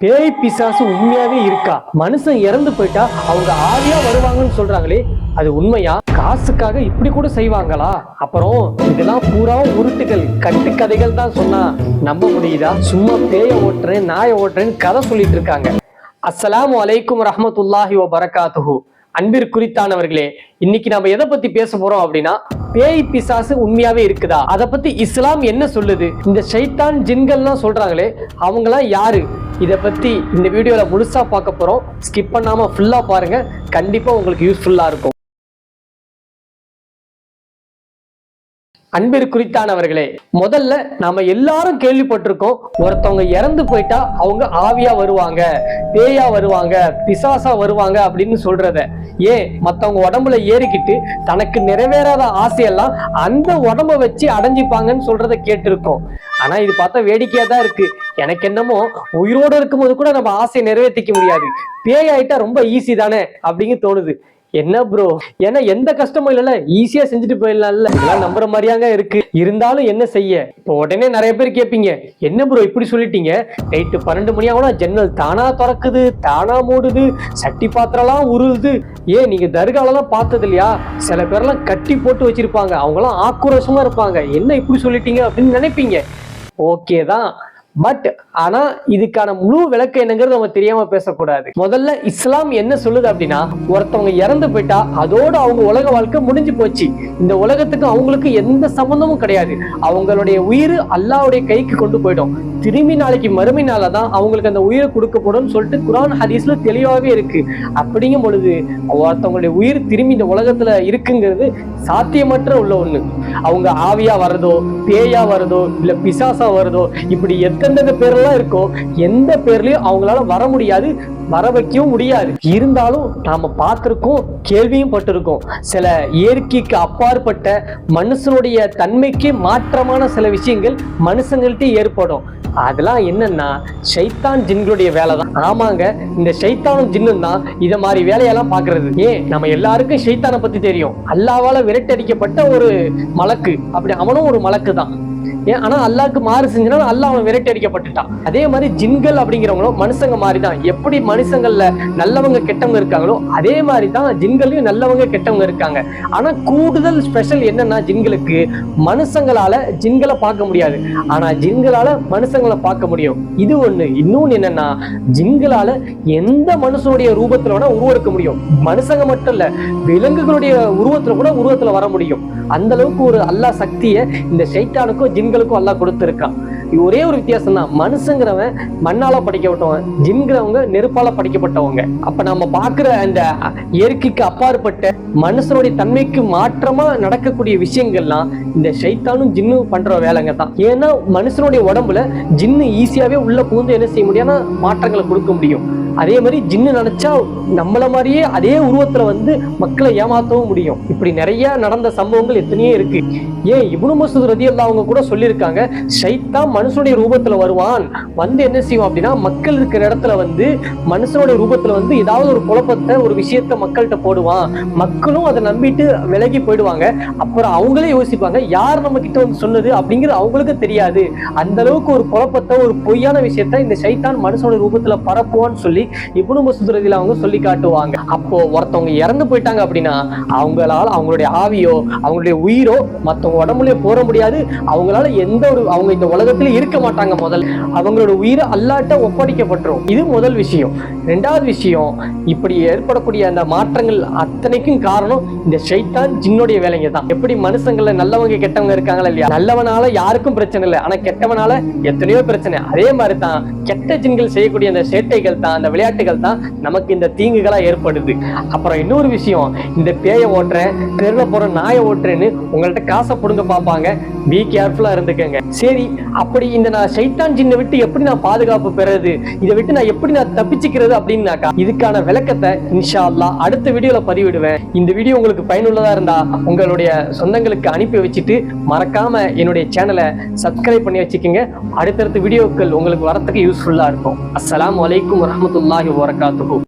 பேய் பிசாசு உண்மையாவே இருக்கா? மனுஷன் இறந்து போயிட்டா அவங்க ஆவியா வருவாங்கன்னு சொல்றாங்களே அது உண்மையா? காசுக்காக இப்படி கூட செய்வாங்களா? அப்புறம் இதெல்லாம் பூரா உருட்டுகள் கட்டுக்கதைகள் தான் சொன்னா நம்ப முடியுதா? சும்மா பேய ஓட்டுறேன் நாயை ஓட்டுறேன்னு கதை சொல்லிட்டு இருக்காங்க. அஸ்லாம் அலைக்கும் ரஹமத்துல்லாஹி வ பரகாத்துஹு அன்பிற்குறித்தானவர்களே இன்னைக்கு நம்ம எதை பத்தி பேச போறோம் அப்படின்னா பேய் பிசாசு உண்மையாவே இருக்குதா? அதை பத்தி இஸ்லாம் என்ன சொல்லுது? இந்த ஷைத்தான் ஜின்கள்லாம் சொல்றாங்களே அவங்களாம் யாரு? இதை பற்றி இந்த வீடியோவில் முழுசாக பார்க்க போகிறோம் ஸ்கிப் பண்ணாமல் ஃபுல்லாக பாருங்கள் கண்டிப்பாக உங்களுக்கு யூஸ்ஃபுல்லாக இருக்கும். அன்பிற்குறித்தானவர்களே முதல்ல நாம எல்லாரும் கேள்விப்பட்டிருக்கோம் ஒருத்தவங்க இறந்து போயிட்டா அவங்க ஆவியா வருவாங்க பேயா வருவாங்க பிசாசா வருவாங்க அப்படின்னு சொல்றத. ஏன்? மத்தவங்க உடம்புல ஏறிக்கிட்டு தனக்கு நிறைவேறாத ஆசையெல்லாம் அந்த உடம்ப வச்சு அடைஞ்சிப்பாங்கன்னு சொல்றத கேட்டிருக்கோம். ஆனா இது பார்த்தா வேடிக்கையா தான் இருக்கு. எனக்கு என்னமோ உயிரோட இருக்கும்போது கூட நம்ம ஆசையை நிறைவேற்றிக்க முடியாது. பேயாயிட்டா ரொம்ப ஈஸி தானே அப்படின்னு தோணுது. என்ன ப்ரோ ஏன்னா எந்த கஷ்டமும் இல்லைல்ல ஈஸியா செஞ்சுட்டு போயிடலாம்ல. எல்லாம் நம்புற மாதிரியாங்க இருக்கு. இருந்தாலும் என்ன செய்ய? இப்போ உடனே நிறைய பேர் கேட்பீங்க என்ன ப்ரோ இப்படி சொல்லிட்டீங்க? நைட்டு பன்னெண்டு மணி ஆகுனா ஜன்னல் தானா திறக்குது தானா மூடுது சட்டி பாத்திரம்லாம் உருளுது. ஏன் நீங்க தர்காலெல்லாம் பார்த்தது இல்லையா சில பேர்லாம் கட்டி போட்டு வச்சிருப்பாங்க. அவங்களாம் ஆக்ரோஷமா இருப்பாங்க. என்ன இப்படி சொல்லிட்டீங்க அப்படின்னு நினைப்பீங்க. ஓகே தான். பட் ஆனா இதுக்கான முழு விளக்கு என்னங்கிறது அவங்க தெரியாம பேசக்கூடாது. முதல்ல இஸ்லாம் என்ன சொல்லுது அப்படின்னா ஒருத்தவங்க இறந்து போயிட்டா அதோட அவங்க உலக வாழ்க்கை முடிஞ்சு போச்சு. இந்த உலகத்துக்கு அவங்களுக்கு எந்த சம்பந்தமும் கிடையாது. அவங்களுடைய உயிர் அல்லாவுடைய கைக்கு கொண்டு போயிடும். திரும்பி நாளைக்கு மறுமை தான் அவங்களுக்கு அந்த உயிரை கொடுக்கப்படும் சொல்லிட்டு குரான் ஹதீஸ்ல தெளிவாகவே இருக்கு. அப்படிங்கும் பொழுது ஒருத்தவங்களுடைய உயிர் திரும்பி இந்த உலகத்துல இருக்குங்கிறது சாத்தியமற்ற உள்ள ஒண்ணு. அவங்க ஆவியா வர்றதோ பேயா வர்றதோ இல்ல பிசாசா வர்றதோ இப்படி எந்தெந்த பேர்லாம் இருக்கோ எந்த பேர்லயும் அவங்களால வர முடியாது வர வைக்கவும் முடியாது. இருந்தாலும் நாம பார்த்துருக்கோம் கேள்வியும் பட்டிருக்கோம். சில இயற்கைக்கு அப்பாற்பட்ட மனுஷனுடைய தன்மைக்கு மாற்றமான சில விஷயங்கள் மனுஷங்கள்ட்ட ஏற்படும். அதெல்லாம் என்னன்னா ஷைத்தான் ஜின்களுடைய வேலை தான் ஆமாங்க இந்த சைத்தானும் ஜின்னும் தான் இதை மாதிரி வேலையெல்லாம் பாக்குறது ஏன்? நம்ம எல்லாருக்கும் சைத்தானை பத்தி தெரியும். அல்லாவால விரட்டடிக்கப்பட்ட ஒரு மலக்கு. அப்படி அவனும் ஒரு மலக்கு தான் ஏன் ஆனா அல்லாஹ்க்கு மாறு செஞ்சுனா அல்லா அவன் விரட்டி அடிக்கப்பட்டுட்டான். அதே மாதிரி ஜின்கள் அப்படிங்கிறவங்களும் மனுஷங்க மாதிரி தான் எப்படி மனுஷங்கள்ல நல்லவங்க கெட்டவங்க இருக்காங்களோ அதே மாதிரி தான் ஜின்கள்லயும் நல்லவங்க கெட்டவங்க இருக்காங்க. ஆனா கூடுதல் ஸ்பெஷல் என்னன்னா ஜின்களுக்கு மனுஷங்களால ஜின்களை பார்க்க முடியாது. ஆனா ஜின்களால மனுஷங்களை பார்க்க முடியும். இது ஒண்ணு. இன்னொன்னு என்னன்னா ஜின்களால எந்த மனுஷனுடைய ரூபத்துல வேணா உருவெடுக்க முடியும். மனுஷங்க மட்டும் இல்ல விலங்குகளுடைய உருவத்துல கூட உருவத்துல வர முடியும். அந்த அளவுக்கு ஒரு அல்லா சக்தியை இந்த சைத்தானுக்கும் ஜின்கள் மக்களுக்கும் அல்லாஹ் கொடுத்துருக்கான். ஒரே ஒரு வித்தியாசம் தான் மனுஷங்கிறவன் மண்ணால படைக்கப்பட்டவன் ஜின்கிறவங்க நெருப்பால படைக்கப்பட்டவங்க. அப்ப நம்ம பாக்குற அந்த இயற்கைக்கு அப்பாற்பட்ட மனுஷனுடைய தன்மைக்கு மாற்றமா நடக்கக்கூடிய விஷயங்கள்லாம் இந்த ஷைத்தானும் ஜின்னு பண்ற வேலைங்க தான். ஏன்னா மனுஷனுடைய உடம்புல ஜின்னு ஈஸியாவே உள்ள பூந்து என்ன செய்ய முடியும்னா மாற்றங்களை கொடுக்க முடியும். அதே மாதிரி ஜின்னு நினைச்சா நம்மள மாதிரியே அதே உருவத்துல வந்து மக்களை ஏமாத்தவும் முடியும். இப்படி நிறைய நடந்த சம்பவங்கள் எத்தனையோ இருக்கு. ஏன் இவனு மசூத் ரதி அவங்க கூட சொல்லியிருக்காங்க ஷைத்தான் மனுஷனுடைய ரூபத்துல வருவான். வந்து என்ன செய்வான் அப்படின்னா மக்கள் இருக்கிற இடத்துல வந்து மனுஷனுடைய ரூபத்துல வந்து ஏதாவது ஒரு குழப்பத்தை ஒரு விஷயத்த மக்கள்கிட்ட போடுவான். மக்களும் அதை நம்பிட்டு விலகி போயிடுவாங்க. அப்புறம் அவங்களே யோசிப்பாங்க யார் நம்ம கிட்ட வந்து சொன்னது அப்படிங்கிறது அவங்களுக்கு தெரியாது. அந்த அளவுக்கு ஒரு குழப்பத்தை ஒரு பொய்யான விஷயத்த இந்த சைத்தான் மனுஷனுடைய ரூபத்துல பரப்புவான்னு சொல்லி இப்னு சுதுரதியில் அவங்க சொல்லி காட்டுவாங்க. அப்போ ஒருத்தவங்க இறந்து போயிட்டாங்க அப்படின்னா அவங்களால அவங்களுடைய ஆவியோ அவங்களுடைய உயிரோ மத்தவங்க உடம்புலயே போற முடியாது. அவங்களால எந்த ஒரு அவங்க இந்த உலகத்துல இருக்க மாட்டாங்க முதல். அவங்களோட உயிரை அல்லாட்ட ஒப்படைக்கப்பட்டுரும். இது முதல் விஷயம். ரெண்டாவது விஷயம் இப்படி ஏற்படக்கூடிய அந்த மாற்றங்கள் அத்தனைக்கும் காரணம் இந்த ஷைத்தான் ஜின்னுடைய வேலைங்க தான். எப்படி மனுஷங்கள்ல நல்லவங்க கெட்டவங்க இருக்காங்களா இல்லையா? நல்லவனால யாருக்கும் பிரச்சனை இல்லை. ஆனா கெட்டவனால எத்தனையோ பிரச்சனை. அதே மாதிரி தான் கெட்ட ஜின்கள் செய்யக்கூடிய அந்த சேட்டைகள் தான் அந்த விளையாட்டுகள் தான் நமக்கு இந்த தீங்குகளா ஏற்படுது. அப்புறம் இன்னொரு விஷயம் இந்த பேயை ஓட்டுறேன் தெருவில் போற நாயை ஓட்டுறேன்னு உங்கள்கிட்ட காசை பிடுங்க பார்ப்பாங்க. பி கேர்ஃபுல்லா இருந்துக்கங்க. சரி அப்படி இந்த நான் சைத்தான் ஜின்னை விட்டு எப்படி நான் பாதுகாப்பு பெறது? இதை விட்டு நான் எப்படி நான் தப்பிச்சுக்கிறது அப்படின்னாக்கா இதுக்கான விளக்கத்தை இன்ஷா அல்லா அடுத்த வீடியோல பதிவிடுவேன். இந்த வீடியோ உங்களுக்கு பயனுள்ளதா இருந்தா உங்களுடைய சொந்தங்களுக்கு அனுப்பி வச்சுட்டு மறக்காம என்னுடைய சேனலை சப்ஸ்கிரைப் பண்ணி வச்சுக்கோங்க. அடுத்தடுத்த வீடியோக்கள் உங்களுக்கு வரத்துக்கு யூஸ்ஃபுல்லா இருக்கும். அஸ்லாம் வலைக்கும் வரமத்துல்லாஹி வரகாத்துக்கும்